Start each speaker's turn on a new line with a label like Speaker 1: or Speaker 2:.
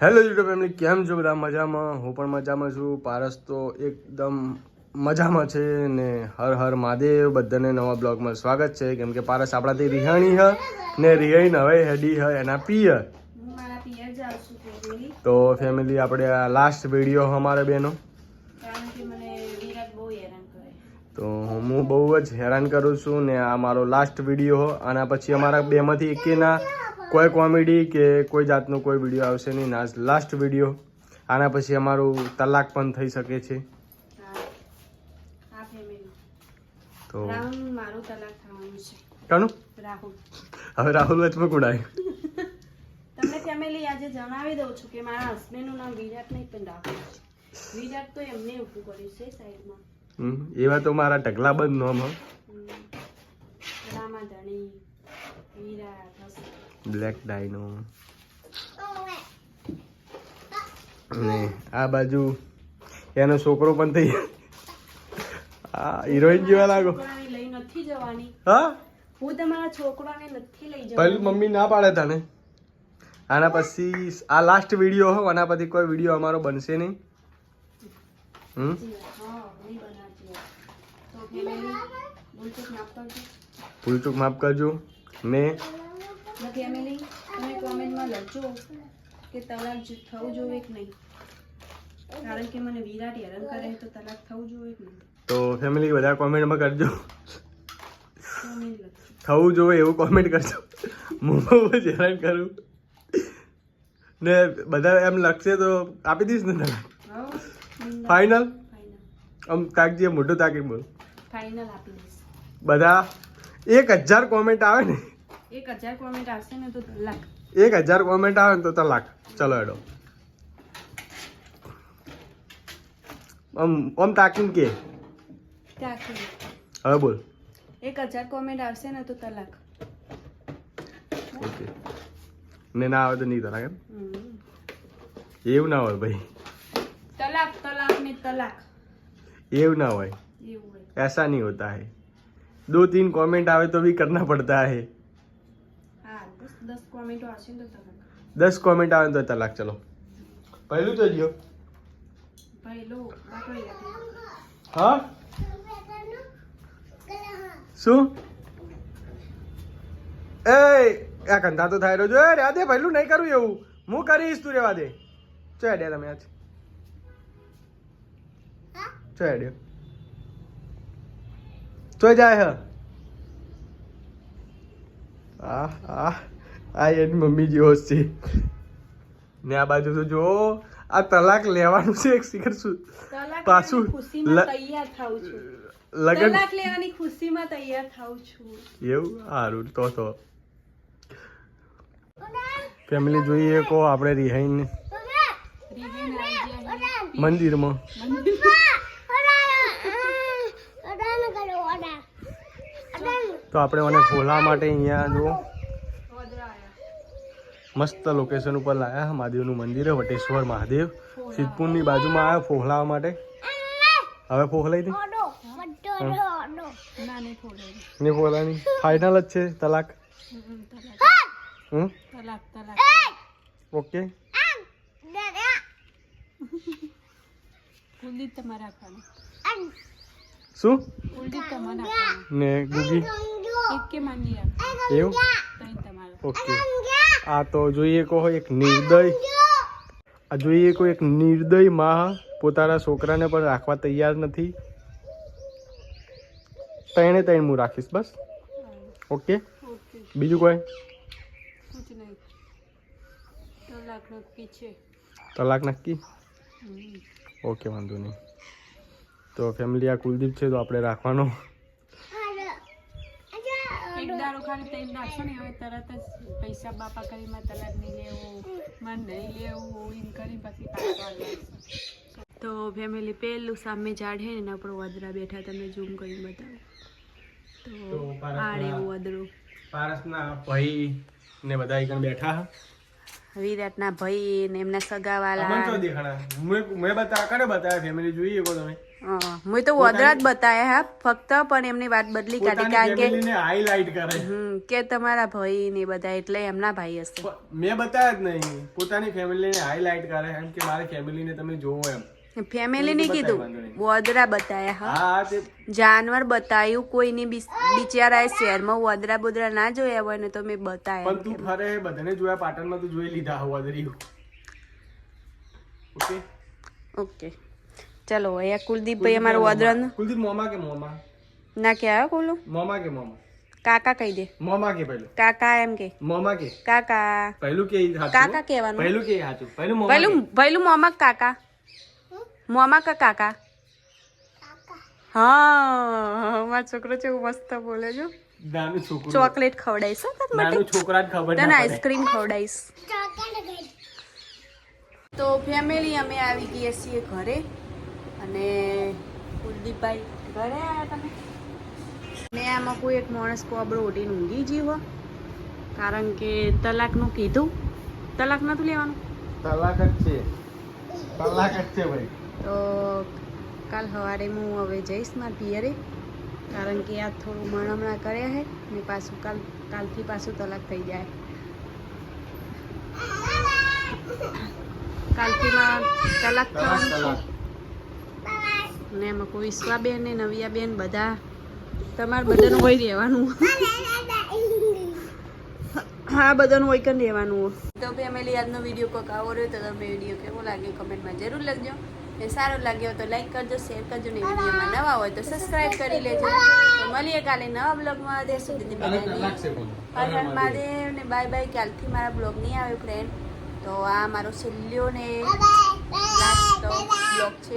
Speaker 1: Hello YouTube family કેમ છો બધા? મજામાં? હું પણ મજામાં છું. પારસ તો એકદમ મજામાં છે ને હર હર મહાદેવ બધાને નવા બ્લોગમાં સ્વાગત છે. કેમ કે પારસ આપણાથી રિહાણી હ ને રિહાઈને હવે હેડી હ એના પિયર. તો ફેમિલી આપણે આ લાસ્ટ વીડિયો અમારે બેનો. તો હું બહુ જ હેરાન કરું છું ને આ મારો લાસ્ટ વીડિયો આના પછી અમારા બેમાંથી એકેના કોઈ કોમેડી કે કોઈ જાતનો કોઈ વીડિયો આવશે નહીં. ના લાસ્ટ વીડિયો. આના પછી અમારું તલાક પણ થઈ શકે છે. તો કાનું? હવે રાહુલ વચમાં કુડાય.
Speaker 2: તમને ફેમિલી આજે જણાવી દઉં છું કે મારા હસબન્ડનું નામ વિરાટ નહીં પણ રાહુલ વિરાટ તો એમને ઊભું કર્યું છે સાઈડમાં.
Speaker 1: હમ, એવા તો મારા ઢગલા બંધ નો હ
Speaker 2: હમ. રામા ધણી વિરાટ હસબન્ડ
Speaker 1: બ્લેક ડાયનો ને આ બાજુ એનો છોકરો પણ થઈ આ હિરોઈન જેવા લાગો.
Speaker 2: લઈ નથી જવાની.
Speaker 1: હા?
Speaker 2: હું તમારા છોકરાને નથી લઈ
Speaker 1: પહેલી મમ્મી ના પાડે તને? આના પછી આ લાસ્ટ વીડિયો હો આના પછી કોઈ વીડિયો અમારો બનશે નહીં. હમ?
Speaker 2: ભૂલચૂક માફ કરજો.
Speaker 1: ને
Speaker 2: ને ફેમિલી તમે કોમેન્ટમાં લખજો કે તલાક થવું જોઈએ કે નહીં? કારણ કે મને વિરાટ હેરાન કરે તો તલાક થવું જોઈએ કે નહીં?
Speaker 1: તો ફેમિલી બધા કોમેન્ટમાં કરજો. થવું જોઈએ એવું કોમેન્ટ કરજો. હું બહુ જ હેરાન કરું. ને બધા એમ લખશે તો આપી દઈશ ને તને? ફાઇનલ આમ તાકજી મોઢું તાકી બોલ.
Speaker 2: ફાઇનલ આપી દઈશ.
Speaker 1: બધા એક હજાર કોમેન્ટ આવે ને.
Speaker 2: એક હજાર કોમેન્ટ આવશે ને તો તલાક
Speaker 1: એક હજાર કોમેન્ટ આવે ને તો તલાક ચલો હેડો આમ આમ તાકીને કે
Speaker 2: ત્યાંથી
Speaker 1: હવે બોલ
Speaker 2: એક હજાર કોમેન્ટ આવશે ને તો તલાક
Speaker 1: ઓકે ને ના આવે તો નહીં તલાક એમ
Speaker 2: હમ.
Speaker 1: એવું ના હોય ભાઈ
Speaker 2: તલાક તલાક ને તલાક
Speaker 1: એવું ના હોય
Speaker 2: એવું હોય
Speaker 1: ऐसा नहीं होता है दो तीन कमेंट आवे तो भी करना पड़ता है
Speaker 2: હા દસ કોમેન્ટ આવે તો તલાક ચલો. પહેલું તો જો
Speaker 1: હા? શું? એ આ કંધા તો થાય રહ્યો જો રાધે પહેલું નહીં કરું એવું. હું કરીશ તું રેવા દે. ચો હેડ્યા તમે આજ. ચો હેડ્યો. ચો જાય હા. આહ આહ. આ એની મમ્મી જેવો જ છે. ને આ બાજુ તો જો આ તલાક લેવાનું છે એક શિખર શું પાછું
Speaker 2: તૈયાર થાઉં છું.
Speaker 1: લગન
Speaker 2: તલાક લેવાની ખુશીમાં તૈયાર થાઉં છું.
Speaker 1: એવું? સારું તો તો. ફેમિલી જોઈએ કો આપણે રિહાઈને. મંદિરમાં. તો આપણે મને ફોલા માટે અહીંયા
Speaker 2: આયા
Speaker 1: મસ્ત લોકેશન ઉપર લાયા મહાદેવનું મંદિર વટેશ્વર મહાદેવ. સિદ્ધપુરની બાજુમાં આવ્યા ફોહલાવા માટે. હવે ફોહલાઈ દે.
Speaker 2: ના
Speaker 1: ને ફોહલાની? ફાઇનલ જ છે તલાક.
Speaker 2: હમ, તલાક.
Speaker 1: હમ?
Speaker 2: તલાક તલાક.
Speaker 1: ઓકે. શું? ને ગુગી? એવું? ઓકે. આ તો જોઈએ કહો એક નિર્દય. આ જોઈએ કોઈ એક નિર્દયમાં પોતાના છોકરાને પણ રાખવા તૈયાર નથી. ત્રણે ત્રણ હું રાખીશ બસ. ઓકે? બીજું કોઈ? તલાક નક્કી ઓકે વાંધો નહીં. તો ફેમિલી આ કુલદીપ છે તો આપણે રાખવાનો.
Speaker 2: ખાલી તઈ નાખશો ને હવે તરત જ પૈસા બાપા કરી માં તલાક નહીં લેવું મન નહીં લેવું એમ કરી પછી તો ફેમિલી પેલું સામે ઝાડ હે ને આપણું વાદરા બેઠા તમે ઝૂમ કરી બતાવો.
Speaker 1: તો
Speaker 2: તો આડે વાદરું
Speaker 1: પારસના ભાઈ ને બધા એકણ બેઠા
Speaker 2: વિરાટના ભાઈ ને એમના
Speaker 1: અમન તો
Speaker 2: સગાવાલા
Speaker 1: દેખાણા. મેં મેં બતા કરે બતાવ્યા ફેમિલી જોઈએ કો તમે?
Speaker 2: મેં તો વોદરા જ બતાયા હા ફક્ત પણ એમની વાત બદલી કાઢી કારણ કે
Speaker 1: હાઈલાઈટ કરે.
Speaker 2: કે તમારા ભાઈ ને બધા એટલે એમના ભાઈ હશે.
Speaker 1: મેં બતાયા જ નહીં પોતાની ફેમિલીને હાઈલાઈટ કરે એમ કે મારી ફેમિલીને તમે જોવો એમ.
Speaker 2: ફેમિલી ને કીધું. વોદરા બતાયા હા. જાનવર બતાયું કોઈની બિચારાએ શહેરમાં વોદરા બોદરા ના જોયા હોય ને તો મેં બતાયા
Speaker 1: પણ તું ફરે બધાને જોયા પાટણમાં તો જોઈ લીધા હોવા દરિયું ઓકે?
Speaker 2: ઓકે. ચલો અહીંયા કુલદીપભાઈ અમારો વોદરાનું.
Speaker 1: કુલદીપ મોમા કે મોમા?
Speaker 2: ના કે આવ્યો કોલો
Speaker 1: મોમા કે મોમા?
Speaker 2: કાકા કહી દે.
Speaker 1: મોમા કે પહેલું?
Speaker 2: કાકા એમ કે.
Speaker 1: મોમા કે?
Speaker 2: કાકા.
Speaker 1: પહેલું કે
Speaker 2: કાકા કહેવાનું.
Speaker 1: પહેલું કે સાચું પહેલું મોમા
Speaker 2: પહેલું પહેલું મોમા કાકા? મોમા કા કાકા? હા મારો છોકરો છે મસ્ત બોલે છો
Speaker 1: નાનું છોકરું.
Speaker 2: ચોકલેટ ખવડાવીશ હો તને
Speaker 1: નાનું
Speaker 2: માટે.
Speaker 1: છોકરા જ ખબર
Speaker 2: તને આઈસ્ક્રીમ ખવડાવીશ. તો ફેમિલી અમે આવી ગયા છીએ ઘરે. અને કુલદીપભાઈ ઘરે આવ્યા તમે? ને આમાં કોઈ એક માણસ કોબડો ઓઢીને ઊંઘી જીવો કારણ કે તલાકનું કીધું. તલાક નતું લેવાનું?
Speaker 1: તલાક જ છે. તલાક જ છે ભાઈ.
Speaker 2: તો કાલ સવારે હું હવે જઈશ મારા પિયરે. કારણ કે આ થોડું મણમણા કર્યા છે ને પાછું કાલ કાલથી પાછું તલાક થઈ જાય. કાલથી માં તલાક થવાનું ને એમાં કોઈ વિશ્વાબેન ને નવિયાબેન બધા તમારે બધાનું હોય રહેવાનું? હા બધાનું હોય કન રહેવાનું. તો ફેમિલી આજનો વીડિયો કોઈક આવો રહ્યો તો તમે વીડિયો કેવો લાગ્યો કમેન્ટમાં જરૂર લખજો. ને સારો લાગ્યો તો લાઈક કરજો શેર કરજો ને વિડીયોમાં નવા હોય તો સબસ્ક્રાઇબ કરી લેજો. મળીએ કાલે નવા બ્લોગમાં. ત્યાં સુધી હર હર મહાદેવ ને બાય બાય કાલથી મારા બ્લોગ નહીં આવ્યો ફ્રેન્ડ તો આ મારો છેલ્લો ને લાસ્ટ બ્લોગ છે.